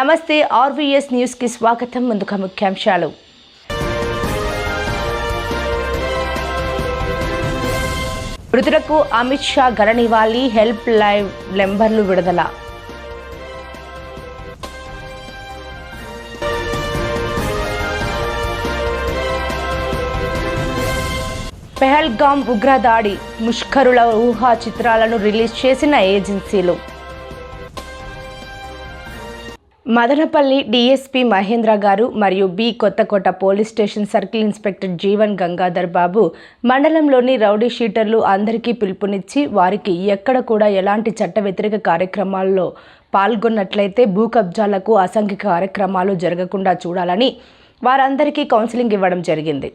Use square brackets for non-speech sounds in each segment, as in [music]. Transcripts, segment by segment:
నమస్తే ఆర్వీఎస్ న్యూస్కి స్వాగతం. ముందుగా ముఖ్యాంశాలు. మృతులకు అమిత్ షా ఘన హెల్ప్ లైవ్ నెంబర్లు విడుదల. పెహల్గాం ఉగ్రదాడి ముష్కరుల ఊహా చిత్రాలను రిలీజ్ చేసిన ఏజెన్సీలు. మదనపల్లి డీఎస్పీ మహేంద్ర గారు మరియు B Kothakota police station circle inspector Jeevan Gangadhar Babu మండలంలోని రౌడీ షీటర్లు అందరికీ పిలుపునిచ్చి వారికి ఎక్కడ కూడా ఎలాంటి చట్ట వ్యతిరేక కార్యక్రమాల్లో పాల్గొన్నట్లయితే భూ కబ్జాలకు అసంఖ్య కార్యక్రమాలు జరగకుండా చూడాలని వారందరికీ కౌన్సిలింగ్ ఇవ్వడం జరిగింది.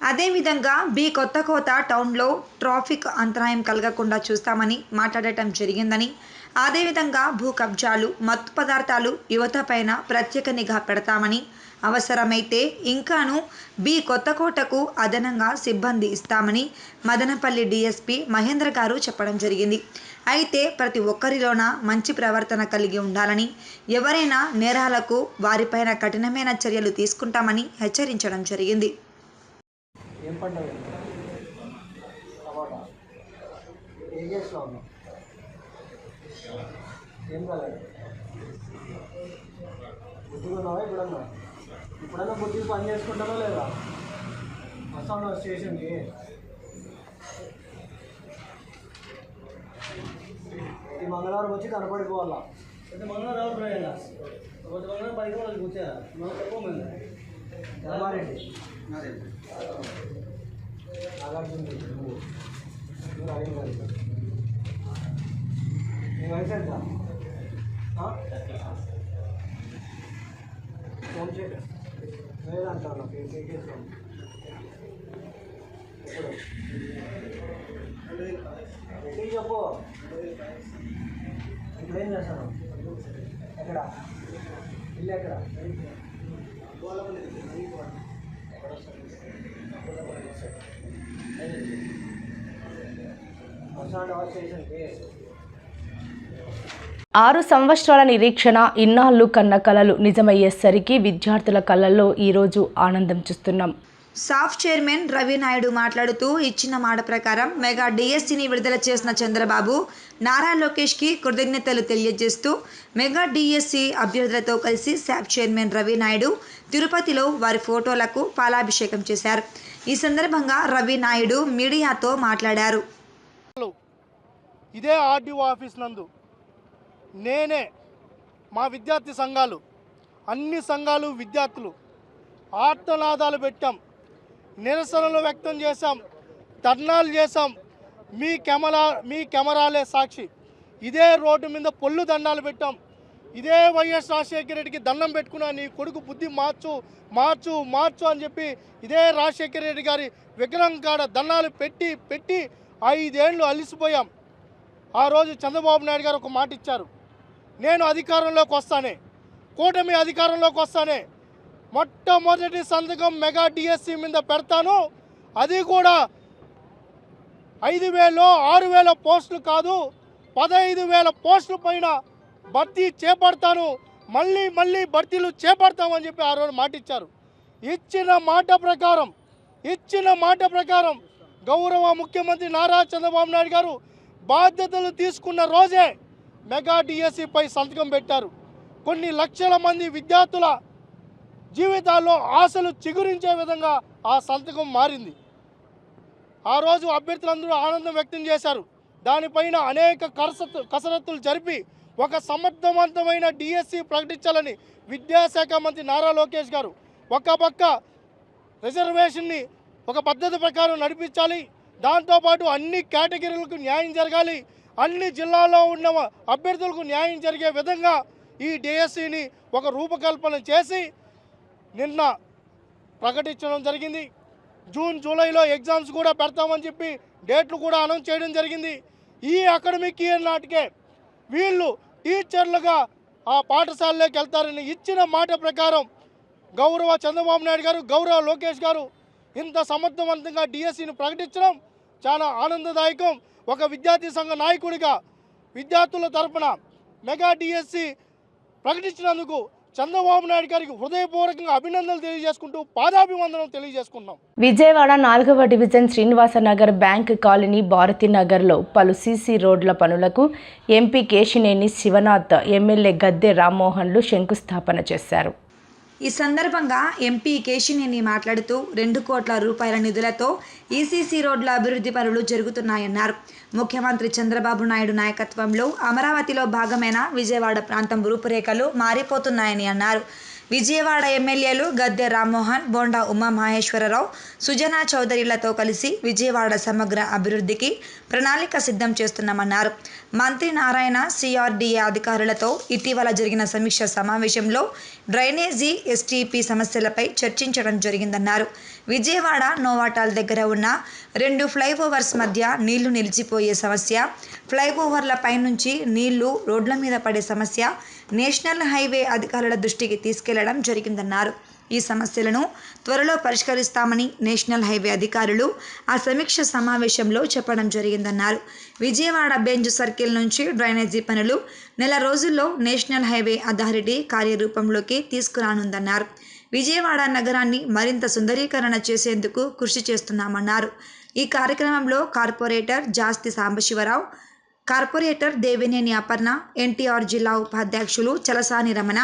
అదేవిధంగా బి కొత్తకోట టౌన్లో ట్రాఫిక్ అంతరాయం కలగకుండా చూస్తామని మాట్లాడటం జరిగిందని అదేవిధంగా భూ కబ్జాలు మత్తు పదార్థాలు యువతపైన ప్రత్యేక నిఘా పెడతామని అవసరమైతే ఇంకాను బి కొత్తకోటకు అదనంగా సిబ్బంది ఇస్తామని మదనపల్లి డీఎస్పీ మహేంద్ర గారు చెప్పడం జరిగింది. అయితే ప్రతి ఒక్కరిలోన మంచి ప్రవర్తన కలిగి ఉండాలని ఎవరైనా నేరాలకు వారిపైన కఠినమైన చర్యలు తీసుకుంటామని హెచ్చరించడం జరిగింది. ఏం పండుగ? ఏం కాలేదు బుద్ధిగా ఉన్నావా ఇప్పుడన్నా ఇప్పుడన్నా బుద్ధి పని చేసుకుంటావా లేదా? వస్తాను స్టేషన్కి ఈ మంగళవారం వచ్చి కనపడిపోవాలా అయితే మంగళవారం రావు ప్రయాణ మంగళవారం పైకి వాళ్ళకి వచ్చారా మనం తక్కువమంది ధర్మారెడ్డి నాగార్జున రెడ్డి నువ్వు నువ్వు అడిగిన వాడివి. నీ వయసు ఎంత ఆ? ఫోన్ చేయ. లేదంటావు నాకు ఏ ఎప్పుడు చెప్పు. ఇప్పుడు ఏం చేస్తాను? ఎక్కడ? ఇల్లు ఎక్కడ? వస్తాడు స్టేషన్కి ఆరు సంవత్సరాల నిరీక్షణ ఇన్నాళ్ళు కన్న కలలు నిజమయ్యేసరికి విద్యార్థుల కళ్ళల్లో ఈరోజు ఆనందం చూస్తున్నాం. సాఫ్ చైర్మన్ రవి నాయుడు మాట్లాడుతూ ఇచ్చిన మాట ప్రకారం మెగా డిఎస్సిని విడుదల చేసిన చంద్రబాబు నారా లోకేష్కి కృతజ్ఞతలు తెలియజేస్తూ మెగా డిఎస్సి అభ్యర్థులతో కలిసి సాఫ్ చైర్మన్ రవి నాయుడు తిరుపతిలో వారి ఫోటోలకు పాలాభిషేకం చేశారు. ఈ సందర్భంగా రవి నాయుడు మీడియాతో మాట్లాడారు. ఇదే ఆర్డీఓ ఆఫీస్ నందు నేనే మా విద్యార్థి సంఘాలు అన్ని సంఘాలు విద్యార్థులు ఆర్తనాదాలు పెట్టాం. నిరసనలు వ్యక్తం చేశాం. ధర్నాలు చేశాం. మీ కెమెరా మీ కెమెరాలే సాక్షి. ఇదే రోడ్డు మీద పొల్లు దండాలు పెట్టాం. ఇదే వైఎస్ రాజశేఖర రెడ్డికి దండం పెట్టుకున్నా నీ కొడుకు బుద్ధి మార్చు మార్చు మార్చు అని చెప్పి ఇదే రాజశేఖర రెడ్డి గారి విగ్రహం కాడ దండాలు పెట్టి పెట్టి ఐదేళ్ళు అలిసిపోయాం. ఆ రోజు చంద్రబాబు నాయుడు గారు ఒక మాట ఇచ్చారు. నేను అధికారంలోకి వస్తానే. కూటమి అధికారంలోకి వస్తానే. మొట్టమొదటి సంతకం మెగా డిఎస్సి మీద పెడతాను. అది కూడా ఐదు వేలు ఆరు వేల పోస్టులు కాదు పదహైదు వేల పోస్టుల పైన భర్తీ చేపడతాను. మళ్ళీ మళ్ళీ భర్తీలు చేపడతామని చెప్పి ఆ రోజు మాట ఇచ్చారు ఇచ్చిన మాట ప్రకారం ఇచ్చిన మాట ప్రకారం గౌరవ ముఖ్యమంత్రి నారా చంద్రబాబు నాయుడు గారు బాధ్యతలు తీసుకున్న రోజే మెగా డిఎస్సిపై సంతకం పెట్టారు. కొన్ని లక్షల మంది విద్యార్థుల జీవితాల్లో ఆశలు చిగురించే విధంగా ఆ సంతకం మారింది. ఆ రోజు అభ్యర్థులందరూ ఆనందం వ్యక్తం చేశారు. దానిపైన అనేక కసరత్తు కసరత్తులు జరిపి ఒక సమర్థవంతమైన డిఎస్సి ప్రకటించాలని విద్యాశాఖ మంత్రి నారా లోకేష్ గారు ఒక పక్క రిజర్వేషన్ని ఒక పద్ధతి ప్రకారం నడిపించాలి. దాంతోపాటు అన్ని కేటగిరీలకు న్యాయం జరగాలి. అన్ని జిల్లాల్లో ఉన్న అభ్యర్థులకు న్యాయం జరిగే విధంగా ఈ డిఎస్సిని ఒక రూపకల్పన చేసి నిన్న ప్రకటించడం జరిగింది. జూన్ జూలైలో ఎగ్జామ్స్ కూడా పెడతామని చెప్పి డేట్లు కూడా అనౌన్స్ చేయడం జరిగింది. ఈ అకాడమిక్ ఇయర్ నాటికే వీళ్ళు టీచర్లుగా ఆ పాఠశాలలోకి వెళ్తారని ఇచ్చిన మాట ప్రకారం గౌరవ చంద్రబాబు నాయుడు గారు గౌరవ లోకేష్ గారు ఇంత సమర్థవంతంగా డిఎస్సిని ప్రకటించడం చాలా ఆనందదాయకం. ఒక విద్యార్థి సంఘ నాయకుడిగా విద్యార్థుల తరపున మెగా డిఎస్సి ప్రకటించినందుకు చంద్రబాబు నాయుడు గారికి హృదయపూర్వకంగా అభినందనలు తెలియజేసుకుంటూ పాదాభివందనం తెలియజేసుకున్నాం విజయవాడ నాలుగవ డివిజన్ శ్రీనివాసనగర్ బ్యాంక్ కాలనీ భారతీనగర్లో పలు సీసీ రోడ్ల పనులకు ఎంపీ కేశినేని శివనాథ్ ఎమ్మెల్యే గద్దె రామ్మోహన్లు శంకుస్థాపన చేశారు. ఈ సందర్భంగా ఎంపీ కేశినేని మాట్లాడుతూ రెండు కోట్ల రూపాయల నిధులతో ఈసీసీ రోడ్ల అభివృద్ధి పనులు జరుగుతున్నాయన్నారు. ముఖ్యమంత్రి చంద్రబాబు నాయుడు నాయకత్వంలో అమరావతిలో భాగమైన విజయవాడ ప్రాంతం రూపురేఖలు మారిపోతున్నాయని అన్నారు. విజయవాడ ఎమ్మెల్యేలు గద్దె రామ్మోహన్ బోండా ఉమామహేశ్వరరావు సుజనా చౌదరిలతో కలిసి విజయవాడ సమగ్ర అభివృద్ధికి ప్రణాళిక సిద్ధం చేస్తున్నామన్నారు. మంత్రి నారాయణ సిఆర్డీఏ అధికారులతో ఇటీవల జరిగిన సమీక్ష సమావేశంలో డ్రైనేజీ ఎస్టీపీ సమస్యలపై చర్చించడం జరిగిందన్నారు. విజయవాడ నోవాటాల్ దగ్గర ఉన్న రెండు ఫ్లైఓవర్స్ మధ్య నీళ్ళు నిలిచిపోయే సమస్య ఫ్లైఓవర్ల పైనుంచి నీళ్ళు రోడ్ల మీద పడే సమస్య నేషనల్ హైవే అధికారుల దృష్టికి తీసుకెళ్ళడం జరిగిందన్నారు. ఈ సమస్యలను త్వరలో పరిష్కరిస్తామని నేషనల్ హైవే అధికారులు ఆ సమీక్ష సమావేశంలో చెప్పడం జరిగిందన్నారు. విజయవాడ బెంజ్ సర్కిల్ నుంచి డ్రైనేజీ పనులు నెల రోజుల్లో నేషనల్ హైవే అథారిటీ కార్యరూపంలోకి తీసుకురానుందన్నారు. విజయవాడ నగరాన్ని మరింత సుందరీకరణ చేసేందుకు కృషి చేస్తున్నామన్నారు. ఈ కార్యక్రమంలో corporator Jasti Sambasivarao corporator Devineni Aparna NTR జిల్లా ఉపాధ్యక్షులు చలసాని రమణ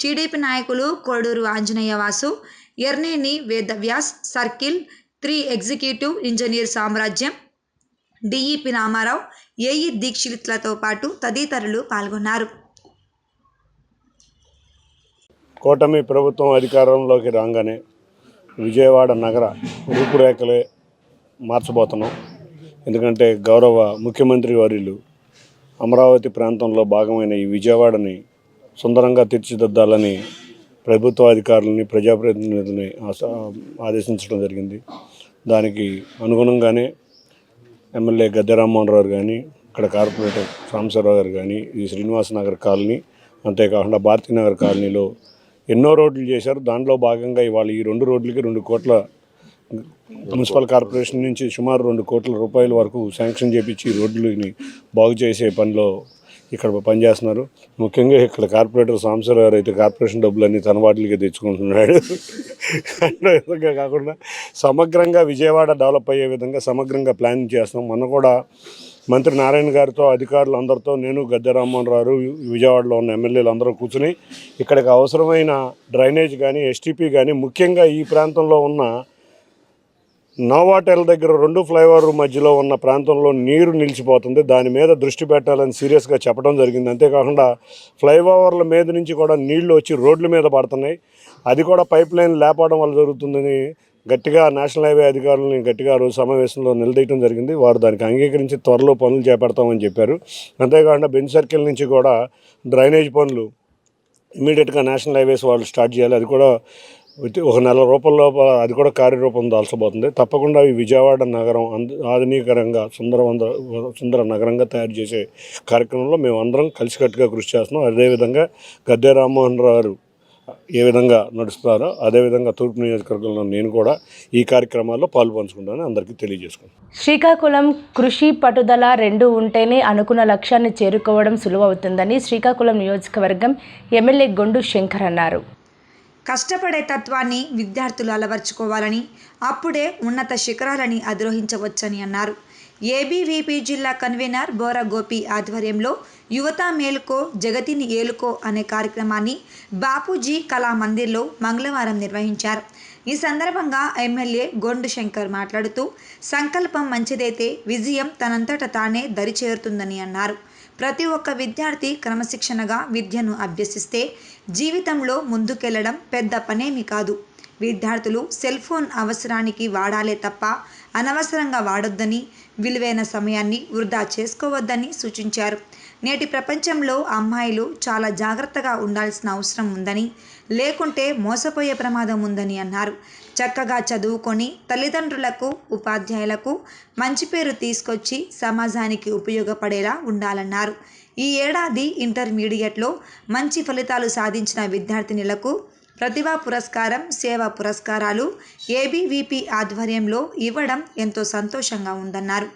టీడీపీ నాయకులు Koduru Anjaneya Vasu Erneni Vedavyas circle three executive engineer Samrajyam DEP Ramarao AE దీక్షితులతో పాటు తదితరులు పాల్గొన్నారు. కూటమి ప్రభుత్వం అధికారంలోకి రాగానే విజయవాడ నగర రూపురేఖలే మార్చబోతున్నాం. ఎందుకంటే గౌరవ ముఖ్యమంత్రి వర్యులు అమరావతి ప్రాంతంలో భాగమైన ఈ విజయవాడని సుందరంగా తీర్చిదిద్దాలని ప్రభుత్వ అధికారులని ప్రజాప్రతినిధులని ఆదేశించడం జరిగింది. దానికి అనుగుణంగానే ఎమ్మెల్యే గద్దె రామ్మోహన్ రావు కానీ ఇక్కడ కార్పొరేటర్ సాంబశివరావు గారు కానీ ఈ శ్రీనివాస నగర్ కాలనీ అంతేకాకుండా భారతీనగర్ కాలనీలో ఎన్నో రోడ్లు చేశారు. దాంట్లో భాగంగా ఇవాళ ఈ రెండు రోడ్లకి రెండు కోట్ల మున్సిపల్ కార్పొరేషన్ నుంచి సుమారు రెండు కోట్ల రూపాయల వరకు శాంక్షన్ చేపించి రోడ్లని బాగు చేసే పనిలో ఇక్కడ పనిచేస్తున్నారు. ముఖ్యంగా ఇక్కడ కార్పొరేటర్ సాంసర్ గారు అయితే కార్పొరేషన్ డబ్బులన్నీ తన వాటికి తెచ్చుకుంటున్నాడు. విధంగా కాకుండా సమగ్రంగా విజయవాడ డెవలప్ అయ్యే విధంగా సమగ్రంగా ప్లాన్ చేస్తాం మొన్న కూడా మంత్రి నారాయణ గారితో అధికారులు అందరితో నేను గద్దె రామ్మోహన్ రావు విజయవాడలో ఉన్న ఎమ్మెల్యేలు అందరూ కూర్చుని ఇక్కడికి అవసరమైన డ్రైనేజ్ కానీ ఎస్టీపీ కానీ ముఖ్యంగా ఈ ప్రాంతంలో ఉన్న నోవాటెల్ దగ్గర రెండు ఫ్లైఓవర్ మధ్యలో ఉన్న ప్రాంతంలో నీరు నిలిచిపోతుంది. దాని మీద దృష్టి పెట్టాలని సీరియస్గా చెప్పడం జరిగింది. అంతేకాకుండా ఫ్లైఓవర్ల మీద నుంచి కూడా నీళ్ళు వచ్చి రోడ్ల మీద పడుతున్నాయి. అది కూడా పైప్ లైన్ లేపడం వల్ల జరుగుతుందని గట్టిగా నేషనల్ హైవే అధికారులని గట్టిగా రోజు సమావేశంలో నిలదీయడం జరిగింది. వారు దానికి అంగీకరించి త్వరలో పనులు చేపడతామని చెప్పారు. అంతేకాకుండా బెంచ్ సర్కిల్ నుంచి కూడా డ్రైనేజ్ పనులు ఇమీడియట్గా నేషనల్ హైవేస్ వాళ్ళు స్టార్ట్ చేయాలి. అది కూడా ఒక నెల రూపాయల లోపల అది కూడా కార్యరూపం దాల్చబోతుంది. తప్పకుండా ఈ విజయవాడ నగరం అంద ఆధునీకరంగా సుందరవంద సుందర నగరంగా తయారు చేసే కార్యక్రమంలో మేము అందరం కలిసికట్టుగా కృషి చేస్తున్నాం. అదేవిధంగా గద్దె రామ్మోహన్ రావు గారు ఏ విధంగా నడుస్తారో అదేవిధంగా తూర్పు నియోజకవర్గంలో నేను కూడా ఈ కార్యక్రమాల్లో పాలు పంచుకుంటానని అందరికీ తెలియజేసుకున్నాను శ్రీకాకుళం కృషి పట్టుదల రెండు ఉంటేనే అనుకున్న లక్ష్యాన్ని చేరుకోవడం సులువవుతుందని శ్రీకాకుళం నియోజకవర్గం ఎమ్మెల్యే గొండు శంకర్ అన్నారు. కష్టపడే తత్వాన్ని విద్యార్థులు అలవర్చుకోవాలని అప్పుడే ఉన్నత శిఖరాలని అధిరోహించవచ్చని అన్నారు. ఏబీవీపీ జిల్లా కన్వీనర్ బోర గోపి ఆధ్వర్యంలో యువత మేలుకో జగతిని ఏలుకో అనే కార్యక్రమాన్ని బాపూజీ కళా మందిర్లో మంగళవారం నిర్వహించారు. ఈ సందర్భంగా ఎమ్మెల్యే గొండు శంకర్ మాట్లాడుతూ సంకల్పం మంచిదైతే విజయం తనంతట తానే దరిచేరుతుందని అన్నారు. ప్రతి ఒక్క విద్యార్థి క్రమశిక్షణగా విద్యను అభ్యసిస్తే జీవితంలో ముందుకెళ్ళడం పెద్ద పనేమి కాదు. విద్యార్థులు సెల్ ఫోన్ అవసరానికి వాడాలే తప్ప అనవసరంగా వాడొద్దని విలువైన సమయాన్ని వృధా చేసుకోవద్దని సూచించారు. నేటి ప్రపంచంలో అమ్మాయిలు చాలా జాగ్రత్తగా ఉండాల్సిన అవసరం ఉందని లేకుంటే మోసపోయే ప్రమాదం ఉందని అన్నారు. చక్కగా చదువుకొని తల్లిదండ్రులకు ఉపాధ్యాయులకు మంచి పేరు తీసుకొచ్చి సమాజానికి ఉపయోగపడేలా ఉండాలన్నారు. ఈ ఏడాది ఇంటర్మీడియట్లో మంచి ఫలితాలు సాధించిన విద్యార్థినులకు ప్రతిభా పురస్కారం సేవా పురస్కారాలు ఏబీవీపీ ఆధ్వర్యంలో ఇవ్వడం ఎంతో సంతోషంగా ఉందన్నారు.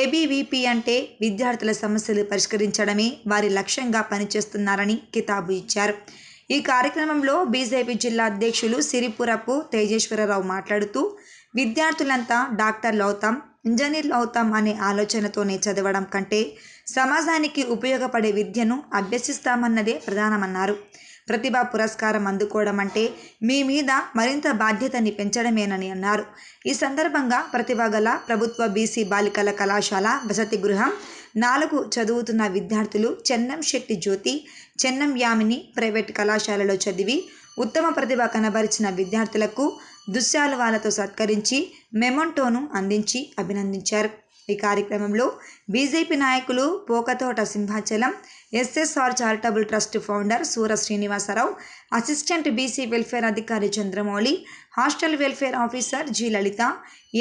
ఏబీవీపీ అంటే విద్యార్థుల సమస్యలు పరిష్కరించడమే వారి లక్ష్యంగా పనిచేస్తున్నారని కితాబు ఇచ్చారు. ఈ కార్యక్రమంలో బీజేపీ జిల్లా అధ్యక్షులు సిరిపురపు తేజేశ్వరరావు మాట్లాడుతూ విద్యార్థులంతా డాక్టర్లు అవుతాం ఇంజనీర్లు అవుతాం అనే ఆలోచనతోనే చదవడం కంటే సమాజానికి ఉపయోగపడే విద్యను అభ్యసిస్తామన్నదే ప్రధానమన్నారు. ప్రతిభా పురస్కారం అందుకోవడం అంటే మీ మీద మరింత బాధ్యతని పెంచడమేనని అన్నారు. ఈ సందర్భంగా ప్రతిభ గల ప్రభుత్వ బీసీ బాలికల కళాశాల వసతి గృహం నాలుగు చదువుతున్న విద్యార్థులు చెన్నం శెట్టి జ్యోతి చెన్నం యామిని ప్రైవేట్ కళాశాలలో చదివి ఉత్తమ ప్రతిభ కనబరిచిన విద్యార్థులకు దుశ్శాలువాలతో సత్కరించి మెమొంటోను అందించి అభినందించారు. ఈ కార్యక్రమంలో బీజేపీ నాయకులు Pokathota Simhachalam SSR charitable trust founder Sura Srinivasarao assistant BC welfare అధికారి Chandramouli hostel welfare officer G Lalitha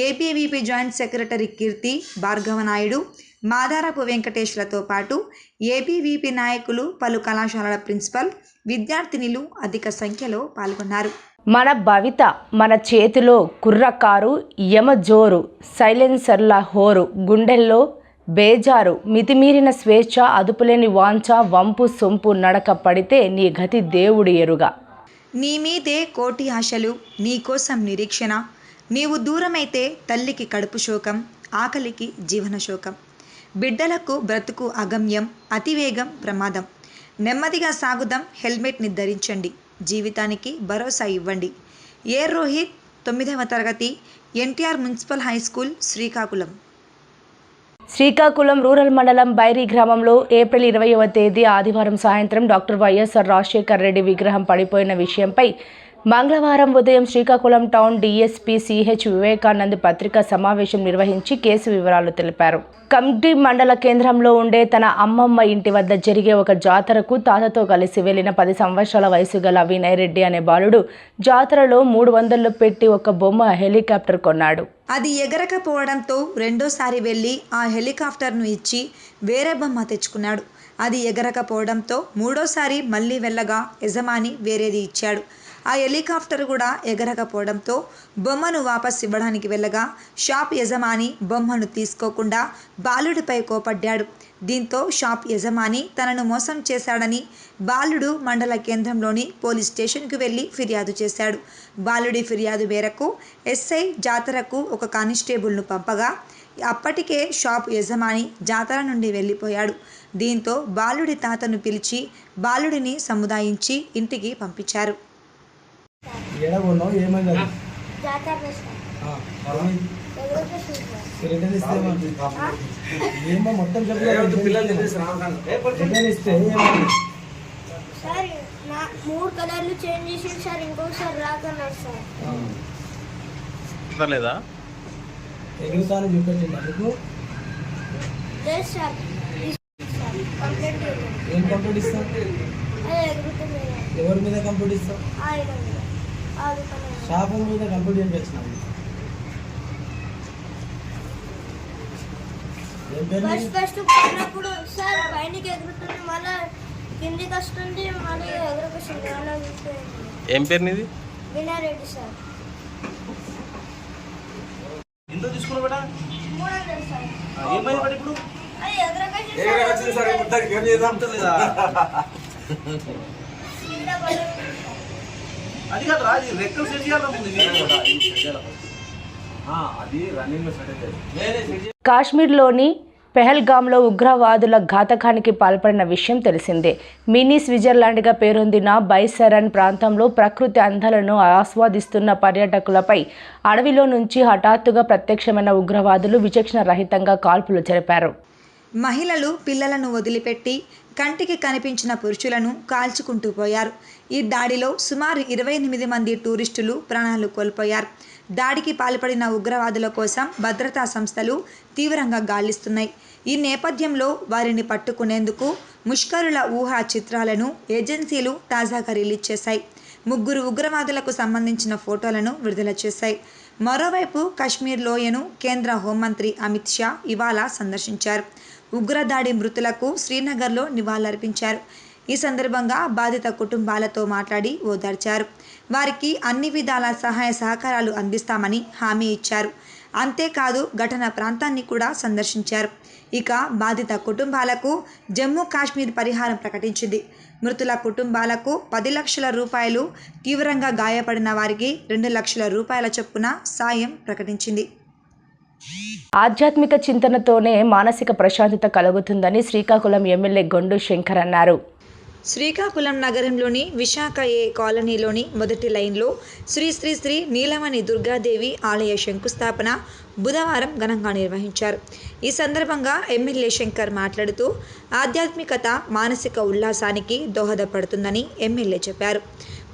ABVP joint secretary Keerthi Bhargava Naidu Madarapu వెంకటేష్లతో పాటు ఏబీవీపీ నాయకులు పలు కళాశాలల ప్రిన్సిపల్ విద్యార్థినిలు అధిక సంఖ్యలో పాల్గొన్నారు. మన భవిత మన చేతిలో కుర్రకారు యమజోరు సైలెన్సర్ల హోరు గుండెల్లో బేజారు మితిమీరిన స్వేచ్ఛ అదుపులేని వాంఛ వంపు సొంపు నడక పడితే నీ గతి దేవుడి ఎరుగా. నీ మీదే కోటి ఆశలు నీకోసం నిరీక్షణ నీవు దూరమైతే తల్లికి కడుపు శోకం ఆకలికి జీవన శోకం. బిడ్డలకు బ్రతుకు అగమ్యం అతివేగం ప్రమాదం. నెమ్మదిగా సాగుదాం హెల్మెట్ని ధరించండి జీవితానికి భరోసా ఇవ్వండి. ఏ రోహిత్ తొమ్మిదవ తరగతి NTR municipal high school Srikakulam. Srikakulam rural మండలం బైరీ గ్రామంలో ఏప్రిల్ ఇరవైవ తేదీ ఆదివారం సాయంత్రం డాక్టర్ వైఎస్ఆర్ రాజశేఖర్ రెడ్డి విగ్రహం పడిపోయిన విషయంపై మంగళవారం ఉదయం Srikakulam town DSP CH Vivekanand పత్రికా సమావేశం నిర్వహించి కేసు వివరాలు తెలిపారు. కమిటీ మండల కేంద్రంలో ఉండే తన అమ్మమ్మ ఇంటి వద్ద జరిగే ఒక జాతరకు తాతతో కలిసి వెళ్ళిన పది సంవత్సరాల వయసు గల వినయ్ రెడ్డి అనే బాలుడు జాతరలో మూడు వందలు పెట్టి ఒక బొమ్మ హెలికాప్టర్ కొన్నాడు. అది ఎగరకపోవడంతో రెండోసారి వెళ్ళి ఆ హెలికాప్టర్ను ఇచ్చి వేరే బొమ్మ తెచ్చుకున్నాడు. అది ఎగరకపోవడంతో మూడోసారి మళ్ళీ వెళ్ళగా యజమాని వేరేది ఇచ్చాడు. ఆ హెలికాప్టర్ కూడా ఎగరకపోవడంతో బొమ్మను వాపస్ ఇవ్వడానికి వెళ్ళగా షాప్ యజమాని బొమ్మను తీసుకోకుండా బాలుడిపై కోపడ్డాడు. దీంతో షాప్ యజమాని తనను మోసం చేశాడని బాలుడు మండల కేంద్రంలోని పోలీస్ స్టేషన్కు వెళ్ళి ఫిర్యాదు చేశాడు. బాలుడి ఫిర్యాదు మేరకు ఎస్ఐ జాతరకు ఒక కానిస్టేబుల్ను పంపగా అప్పటికే షాప్ యజమాని జాతర నుండి వెళ్ళిపోయాడు. దీంతో బాలుడి తాతను పిలిచి బాలుడిని సముదాయించి ఇంటికి పంపించారు. కొన్నావు ఏమైంది అది? రిటర్న్ ఇస్తే? ఏమో మొత్తం చెప్పలేదు రిటర్న్ ఇస్తే? సార్ నా మూడు కలర్లు చేంజ్ చేసి సార్ ఇంకొకసారి రాకన్నారు సార్. లేదా ఎగురుతాను చూపెట్టింది అందుకు లేదు సార్. ఏం కంప్లీట్ ఇస్తావు? ఎవరి మీద కంప్లీట్ ఇస్తావు? ఆయన మీద కంప్లీట్ ఏం ఏం పేరు ఫస్ట్? ఫస్ట్ పోయినప్పుడు సార్ పైనకి ఎగురుతుంది మళ్ళీ కిందికి వస్తుంది మళ్ళీ ఎగురుకొస్తుంది అలా చూసుకోండి ఏం పేరు నీది? వినారెడ్డి సార్. ఎంత తీసుకున్నావు బేటా? మూడు వందలు సార్ ఏమైంది బట్ ఇప్పుడు? ఎగురకొచ్చింది సార్. పడేది సార్. [laughs] అది కాదు అది రెక్కలు సెట్ చేయాలి అది రన్నింగ్ సెట్ నేనే కాశ్మీర్లోని పెహల్గాంలో ఉగ్రవాదుల ఘాతకానికి పాల్పడిన విషయం తెలిసిందే. మినీ స్విట్జర్లాండ్గా పేరొందిన బైసరన్ ప్రాంతంలో ప్రకృతి అందాలను ఆస్వాదిస్తున్న పర్యాటకులపై అడవిలో నుంచి హఠాత్తుగా ప్రత్యక్షమైన ఉగ్రవాదులు విచక్షణ రహితంగా కాల్పులు జరిపారు. మహిళలు పిల్లలను వదిలిపెట్టి కంటికి కనిపించిన పురుషులను కాల్చుకుంటూ పోయారు. ఈ దాడిలో సుమారు ఇరవై ఎనిమిది మంది టూరిస్టులు ప్రాణాలు కోల్పోయారు. దాడికి పాల్పడిన ఉగ్రవాదుల కోసం భద్రతా సంస్థలు తీవ్రంగా గాలిస్తున్నాయి. ఈ నేపథ్యంలో వారిని పట్టుకునేందుకు ముష్కరుల ఊహా చిత్రాలను ఏజెన్సీలు తాజాగా రిలీజ్ చేశాయి. ముగ్గురు ఉగ్రవాదులకు సంబంధించిన ఫోటోలను విడుదల చేశాయి. మరోవైపు కశ్మీర్ లోయను కేంద్ర హోంమంత్రి అమిత్ షా ఇవాళ సందర్శించారు. ఉగ్రదాడి మృతులకు శ్రీనగర్లో నివాళులర్పించారు. ఈ సందర్భంగా బాధిత కుటుంబాలతో మాట్లాడి ఓదార్చారు. వారికి అన్ని విధాల సహాయ సహకారాలు అందిస్తామని హామీ ఇచ్చారు. అంతేకాదు ఘటన ప్రాంతాన్ని కూడా సందర్శించారు. ఇక బాధిత కుటుంబాలకు జమ్మూ కాశ్మీర్ పరిహారం ప్రకటించింది. మృతుల కుటుంబాలకు పది లక్షల రూపాయలు తీవ్రంగా గాయపడిన వారికి రెండు లక్షల రూపాయల చొప్పున సాయం ప్రకటించింది. ఆధ్యాత్మిక చింతనతోనే మానసిక ప్రశాంతత కలుగుతుందని శ్రీకాకుళం ఎమ్మెల్యే గొండు శంకర్ అన్నారు. శ్రీకాకుళం నగరంలోని విశాఖ ఏ కాలనీలోని మొదటి లైన్లో శ్రీ శ్రీ శ్రీ నీలమణి దుర్గాదేవి ఆలయ శంకుస్థాపన బుధవారం ఘనంగా నిర్వహించారు. ఈ సందర్భంగా ఎమ్మెల్యే శంకర్ మాట్లాడుతూ ఆధ్యాత్మికత మానసిక ఉల్లాసానికి దోహదపడుతుందని ఎమ్మెల్యే చెప్పారు.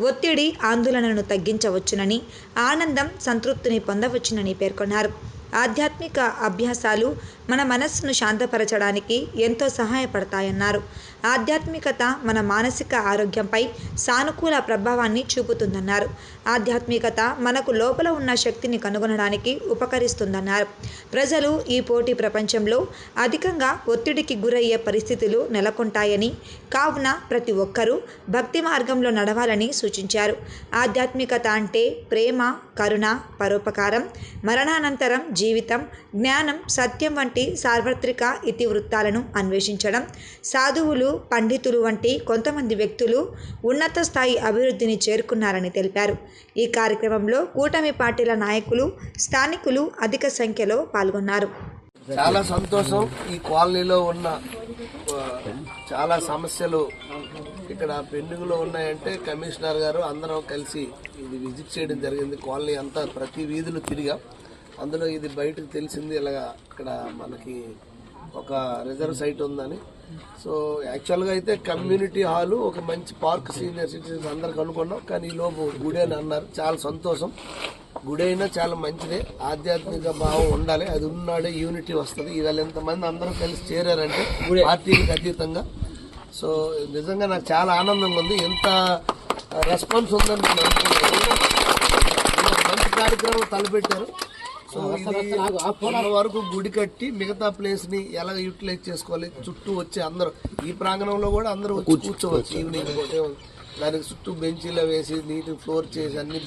ఒత్తిడి ఆందోళనను తగ్గించవచ్చునని ఆనందం సంతృప్తిని పొందవచ్చునని పేర్కొన్నారు. ఆధ్యాత్మిక అభ్యాసాలు మన మనస్సును శాంతపరచడానికి ఎంతో సహాయపడతాయన్నారు. ఆధ్యాత్మికత మన మానసిక ఆరోగ్యంపై సానుకూల ప్రభావాన్ని చూపుతుందన్నారు. ఆధ్యాత్మికత మనకు లోపల ఉన్న శక్తిని కనుగొనడానికి ఉపకరిస్తుందన్నారు. ప్రజలు ఈ పోటీ ప్రపంచంలో అధికంగా ఒత్తిడికి గురయ్యే పరిస్థితులు నెలకొంటాయని కావున ప్రతి ఒక్కరూ భక్తి మార్గంలో నడవాలని సూచించారు. ఆధ్యాత్మికత అంటే ప్రేమ కరుణ పరోపకారం మరణానంతరం జీవితం జ్ఞానం సత్యం వంటి సార్వత్రిక ఇతివృత్తాలను అన్వేషించడం సాధువులు పండితులు వంటి కొంతమంది వ్యక్తులు ఉన్నత స్థాయి అభివృద్ధిని చేరుకున్నారని తెలిపారు. ఈ కార్యక్రమంలో కూటమి పార్టీల నాయకులు స్థానికులు అధిక సంఖ్యలో పాల్గొన్నారు. చాలా సంతోషం. ఈ కాలనీలో ఉన్న చాలా సమస్యలు ఇక్కడ పెండింగ్లో ఉన్నాయంటే కమిషనర్ గారు అందరం కలిసి ఇది విజిట్ చేయడం జరిగింది. కాలనీ అంతా ప్రతి వీధులు తిరిగా. అందులో ఇది బయటకు తెలిసింది. ఇలాగా ఇక్కడ మనకి ఒక రిజర్వ్ సైట్ ఉందని సో యాక్చువల్గా అయితే కమ్యూనిటీ హాలు ఒక మంచి పార్క్ సీనియర్ సిటిజన్స్ అందరికి అనుకున్నాం కానీ ఈ లోపు గుడి అని అన్నారు. చాలా సంతోషం. గుడి అయినా చాలా మంచిదే. ఆధ్యాత్మిక భావం ఉండాలి. అది ఉన్నాడే యూనిటీ వస్తుంది. ఇవాళ ఎంతమంది అందరూ కలిసి చేరారంటే పార్టీలకు అతీతంగా. సో నిజంగా నాకు చాలా ఆనందంగా ఉంది. ఎంత రెస్పాన్స్ ఉందని నేను అనుకున్నాను. మంచి కార్యక్రమం తలపెట్టారు. సో ఇది వరకు గుడి కట్టి మిగతా ప్లేస్ని ఎలా యూటిలైజ్ చేసుకోవాలి? చుట్టూ వచ్చి అందరూ. ఈ ప్రాంగణంలో కూడా అందరూ వచ్చి కూర్చోవచ్చు. ఈవినింగ్. దానికి చుట్టూ బెంచీలో వేసి నీట్ ఫ్లోర్ చేసి అన్ని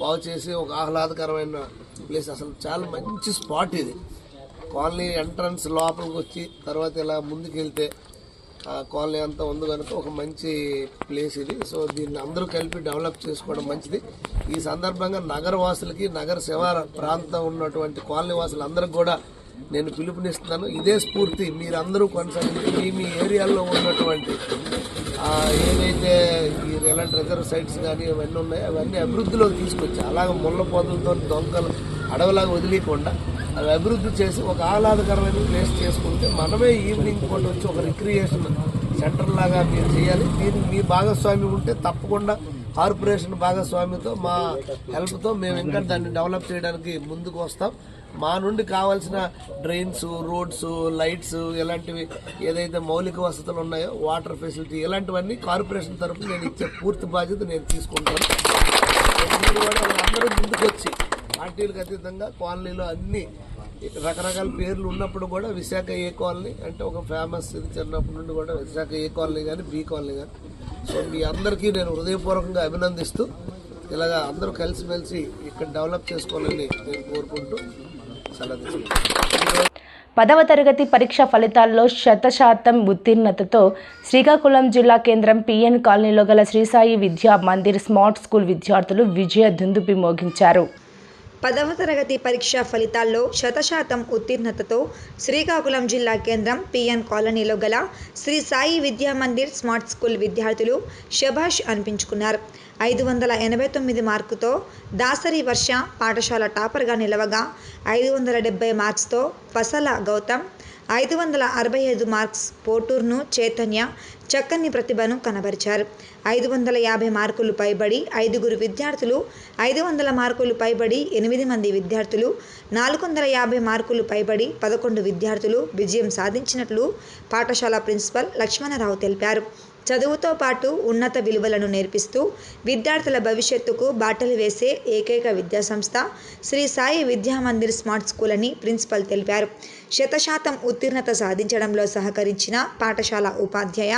బాగు చేసి ఒక ఆహ్లాదకరమైన ప్లేస్ అసలు చాలా మంచి స్పాట్ ఇది. కాలనీ ఎంట్రన్స్ లోపలికి వచ్చి తర్వాత ఇలా ముందుకు వెళ్తే ఆ కాలనీ అంతా ఉంది కనుక ఒక మంచి ప్లేస్ ఇది. సో దీన్ని అందరూ కలిపి డెవలప్ చేసుకోవడం మంచిది. ఈ సందర్భంగా నగర వాసులకి నగర శివార ప్రాంతం ఉన్నటువంటి కాలనీ వాసులందరికీ కూడా నేను పిలుపునిస్తున్నాను. ఇదే స్ఫూర్తి మీరందరూ కొనసాగించి మీ మీ ఏరియాలో ఉన్నటువంటి ఆ, ఏవైతే ఈ ఎలాంటి రిజర్వ్ సైట్స్ కానీ ఇవన్నీ ఉన్నాయో అవన్నీ అభివృద్ధిలోకి తీసుకొచ్చి అలాగ ముళ్ళ పొదలతో దొంగలు అడవిలాగా వదిలేయకుండా అవి అభివృద్ధి చేసి ఒక ఆహ్లాదకరమైన ప్లేస్ చేసుకుంటే మనమే ఈవినింగ్ పూట వచ్చి ఒక రిక్రియేషన్ సెంటర్ లాగా మీరు చేయాలి. దీనికి మీ భాగస్వామి ఉంటే తప్పకుండా కార్పొరేషన్ భాగస్వామితో మా హెల్ప్తో మేము ఇంకా దాన్ని డెవలప్ చేయడానికి ముందుకు వస్తాం. మా నుండి కావాల్సిన డ్రైన్స్ రోడ్స్ లైట్స్ ఇలాంటివి ఏదైతే మౌలిక వసతులు ఉన్నాయో వాటర్ ఫెసిలిటీ ఇలాంటివన్నీ కార్పొరేషన్ తరఫున నేను ఇచ్చే పూర్తి బాధ్యత నేను తీసుకుంటాను. అందరూ ముందుకు వచ్చి పార్టీలకు అతీతంగా కాలనీలో అన్ని రకరకాల పేర్లు ఉన్నప్పుడు కూడా విశాఖ ఏ కాలనీ అంటే ఒక ఫేమస్ ఇది చిన్నప్పటి నుండి కూడా విశాఖ ఏ కాలనీ కానీ బి కాలనీ కానీ. సో మీ అందరికీ నేను హృదయపూర్వకంగా అభినందిస్తూ ఇలాగా అందరూ కలిసిమెలిసి ఇక్కడ డెవలప్ చేసుకోవాలని నేను కోరుకుంటూ సెలవు పదవ తరగతి పరీక్ష ఫలితాల్లో శతశాతం ఉత్తీర్ణతతో శ్రీకాకుళం జిల్లా కేంద్రం పిఎన్ కాలనీలో గల శ్రీసాయి విద్యా మందిర్ స్మార్ట్ స్కూల్ విద్యార్థులు విజయ దుందుపి మోగించారు. పదవ తరగతి పరీక్ష ఫలితాల్లో శతశాతం ఉత్తీర్ణతతో శ్రీకాకుళం జిల్లా కేంద్రం పిఎన్ కాలనీలో గల శ్రీ సాయి విద్యా మందిర్ స్మార్ట్ స్కూల్ విద్యార్థులు శభాష్ అనిపించుకున్నారు. ఐదు వందల ఎనభై తొమ్మిది మార్కుతో దాసరి వర్ష పాఠశాల టాపర్గా నిలవగా ఐదు వందల డెబ్బై మార్క్స్తో పసల గౌతమ్ ఐదు వందల అరవై ఐదు మార్క్స్ పోటూర్ను చైతన్య చక్కని ప్రతిభను కనబరిచారు. ఐదు వందల యాభై మార్కులు పైబడి ఐదుగురు విద్యార్థులు ఐదు వందల మార్కులు పైబడి ఎనిమిది మంది విద్యార్థులు నాలుగు వందల యాభై మార్కులు పైబడి పదకొండు విద్యార్థులు విజయం సాధించినట్లు పాఠశాల ప్రిన్సిపల్ లక్ష్మణరావు తెలిపారు. చదువుతో పాటు ఉన్నత విలువలను నేర్పిస్తూ విద్యార్థుల భవిష్యత్తుకు బాటలు వేసే ఏకైక విద్యాసంస్థ శ్రీ సాయి విద్యామందిర్ స్మార్ట్ స్కూల్ అని ప్రిన్సిపల్ తెలిపారు. శతశాతం ఉత్తీర్ణత సాధించడంలో సహకరించిన పాఠశాల ఉపాధ్యాయ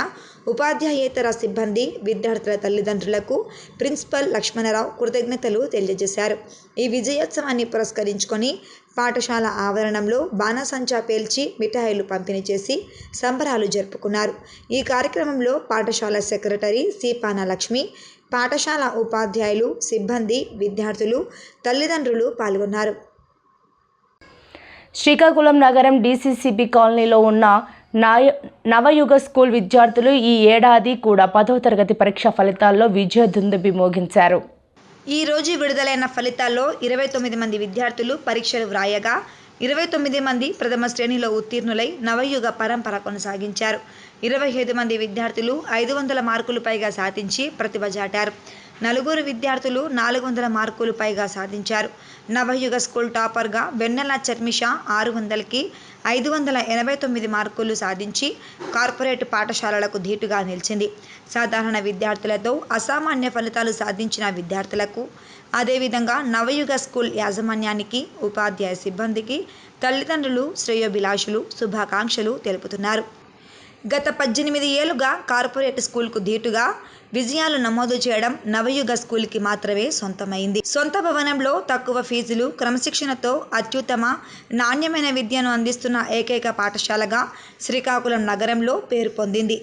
ఉపాధ్యాయేతర సిబ్బంది విద్యార్థుల తల్లిదండ్రులకు ప్రిన్సిపల్ లక్ష్మణరావు కృతజ్ఞతలు తెలియజేశారు. ఈ విజయోత్సవాన్ని పురస్కరించుకొని పాఠశాల ఆవరణంలో బాణసంచా పేల్చి మిఠాయిలు పంపిణీ చేసి సంబరాలు జరుపుకున్నారు. ఈ కార్యక్రమంలో పాఠశాల సెక్రటరీ సిపాన లక్ష్మి పాఠశాల ఉపాధ్యాయులు సిబ్బంది విద్యార్థులు తల్లిదండ్రులు పాల్గొన్నారు. శ్రీకాకుళం నగరం డీసీసీబీ కాలనీలో ఉన్న నాయ నవయుగ స్కూల్ విద్యార్థులు ఈ ఏడాది కూడా పదవ తరగతి పరీక్ష ఫలితాల్లో విజయ దుందుబి మోగించారు. ఈ రోజు విడుదలైన ఫలితాల్లో ఇరవై తొమ్మిది మంది విద్యార్థులు పరీక్షలు వ్రాయగా ఇరవై తొమ్మిది మంది ప్రథమ శ్రేణిలో ఉత్తీర్ణులై నవయుగ పరంపర కొనసాగించారు. ఇరవై ఐదు మంది విద్యార్థులు ఐదు వందల మార్కులు పైగా సాధించి ప్రతిభ చాటారు. నలుగురు విద్యార్థులు నాలుగు వందల మార్కులు పైగా సాధించారు. నవయుగ స్కూల్ టాపర్గా వెన్నెల చర్మిష ఆరు వందలకి ఐదు వందల ఎనభై తొమ్మిది మార్కులు సాధించి కార్పొరేట్ పాఠశాలలకు ధీటుగా నిలిచింది. సాధారణ విద్యార్థులతో అసామాన్య ఫలితాలు సాధించిన విద్యార్థులకు అదేవిధంగా నవయుగ స్కూల్ యాజమాన్యానికి ఉపాధ్యాయ సిబ్బందికి తల్లిదండ్రులు శ్రేయోభిలాషులు శుభాకాంక్షలు తెలుపుతున్నారు. గత పద్దెనిమిది ఏళ్ళుగా కార్పొరేట్ స్కూల్కు ధీటుగా విజయాలు నమోదు చేయడం నవయుగ స్కూల్కి మాత్రమే సొంతమైంది. సొంత భవనంలో తక్కువ ఫీజులు క్రమశిక్షణతో అత్యుత్తమ నాణ్యమైన విద్యను అందిస్తున్న ఏకైక పాఠశాలగా శ్రీకాకుళం నగరంలో పేరు పొందింది.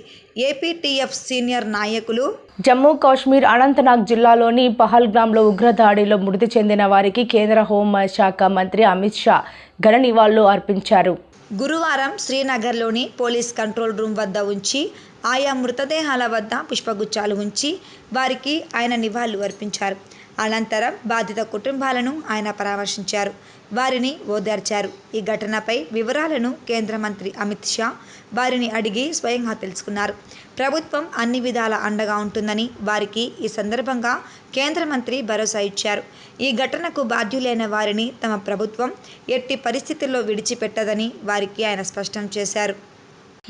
ఏపీటీఎఫ్ సీనియర్ నాయకులు జమ్మూ కాశ్మీర్ అనంతనాగ్ జిల్లాలోని పహల్గ్రామ్లో ఉగ్రదాడిలో మృతి చెందిన వారికి కేంద్ర హోంశాఖ మంత్రి అమిత్ షా ఘన నివాళులు అర్పించారు. గురువారం శ్రీనగర్లోని పోలీస్ కంట్రోల్ రూమ్ వద్ద ఉంచి ఆయా మృతదేహాల వద్ద పుష్పగుచ్చాలు ఉంచి వారికి ఆయన నివాళులు అర్పించారు. అనంతరం బాధిత కుటుంబాలను ఆయన పరామర్శించారు. వారిని ఓదార్చారు. ఈ ఘటనపై వివరాలను కేంద్ర మంత్రి అమిత్ షా వారిని అడిగి స్వయంగా తెలుసుకున్నారు. ప్రభుత్వం అన్ని విధాల అండగా ఉంటుందని వారికి ఈ సందర్భంగా కేంద్ర మంత్రి భరోసా ఇచ్చారు. ఈ ఘటనకు బాధ్యులైన వారిని తమ ప్రభుత్వం ఎట్టి పరిస్థితుల్లో విడిచిపెట్టదని వారికి ఆయన స్పష్టం చేశారు.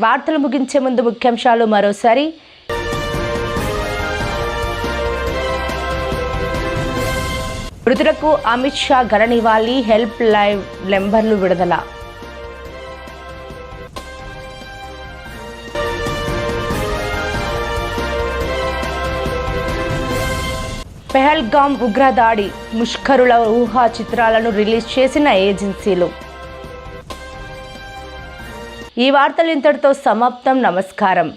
వార్తలు ముగించే ముందు ముఖ్యాంశాలు మరోసారి. మృతులకు అమిత్ షా ఘన నివాళి హెల్ప్ లైవ్ నెంబర్లు విడుదల. పెహల్గామ్ ఉగ్రదాడి ముష్కరుల ఊహా చిత్రాలను రిలీజ్ చేసిన ఏజెన్సీలు. ఈ వార్తలు ఇంతటితో సమాప్తం. నమస్కారం.